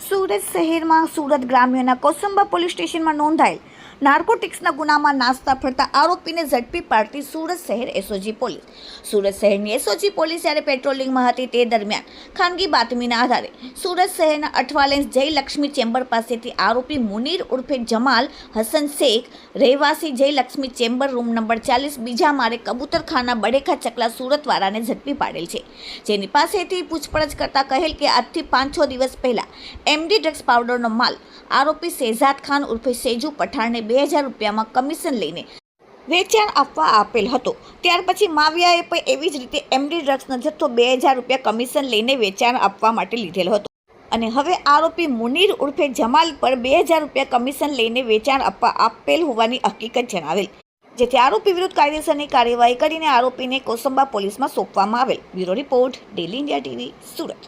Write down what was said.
સુરત શહેરમાં સુરત ગ્રામ્યના કોસંબા પોલીસ સ્ટેશનમાં નોંધાયેલ નાર્કોટિક્સના ગુનામાં નાસ્તા ફરતા આરોપીને ઝડપી પાડતી સુરત શહેર એસઓજી પોલીસ. સુરત શહેરની એસઓજી પોલીસ જ્યારે પેટ્રોલિંગમાં હતી તે દરમિયાન ખાનગી બાતમીના આધારે સુરત શહેરના અઠવાલેન્સ જયલક્ષ્મી ચેમ્બર પાસેથી આરોપી મુનીર ઉર્ફે જમાલ હસન શેખ, રહેવાસી જયલક્ષ્મી ચેમ્બર રૂમ નંબર ચાલીસ, બીજા મારે કબૂતરખાના બડેખા ચકલા સુરતવાળાને ઝડપી પાડેલ છે. જેની પાસેથી પૂછપરછ કરતા કહેલ કે આજથી પાંચ છ દિવસ પહેલા એમડી ડ્રગ્સ પાવડરનો માલ આરોપી શેઝાદ ખાન ઉર્ફે સેજુ પઠાણને બે હજાર રૂપિયામાં કમિશન લઈને વેચાણ આપવા આપેલ હતો. ત્યાર પછી માવિયાએ પણ એવી જ રીતે એમડી ડ્રગ્સનો જથ્થો બે હજાર રૂપિયા કમિશન લઈને વેચાણ આપવા માટે લીધેલ હતો. અને હવે આરોપી મુનીર ઉર્ફે જમાલ પર બે હજાર રૂપિયા કમિશન લઈને વેચાણ આપવા આપેલ હોવાની હકીકત જણાવેલ. જેથી આરોપી વિરુદ્ધ કાયદેસરની કાર્યવાહી કરીને આરોપીને કોસંબા પોલીસમાં સોંપવામાં આવેલ. Bureau report, daily India TV, Surat.